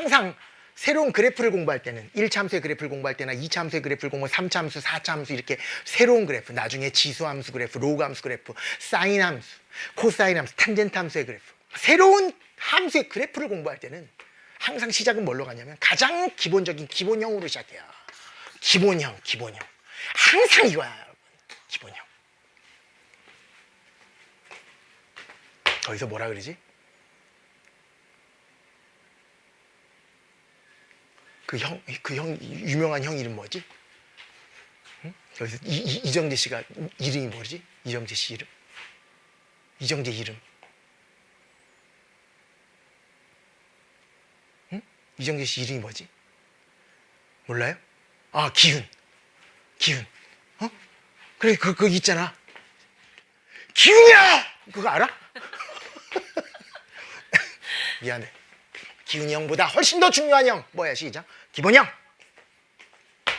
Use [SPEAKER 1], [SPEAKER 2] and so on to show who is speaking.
[SPEAKER 1] 항상 새로운 그래프를 공부할 때는 1참수의 그래프를 공부할 때나 2참수의 그래프를 공부할 3참수, 4참수 이렇게 새로운 그래프, 나중에 지수 함수 그래프, 로그 함수 그래프, 사인 함수, 코사인 함수, 탄젠트 함수의 그래프. 새로운 함수의 그래프를 공부할 때는 항상 시작은 뭘로 가냐면 가장 기본적인 기본형으로 시작해요. 기본형, 기본형. 항상 이거야, 여러분. 기본형. 거기서 뭐라 그러지? 그 형, 그 형, 유명한 형 이름 뭐지? 응? 여기서 이, 이, 이정재 씨가 이름이 뭐지? 이정재 씨 이름. 이정재 이름. 응? 이정재 씨 이름이 뭐지? 몰라요? 아, 기훈. 기훈. 어? 그래, 그, 그 있잖아. 기훈이야! 그거 알아? 미안해. 기훈이 형보다 훨씬 더 중요한 형. 뭐야, 시작. 기본형.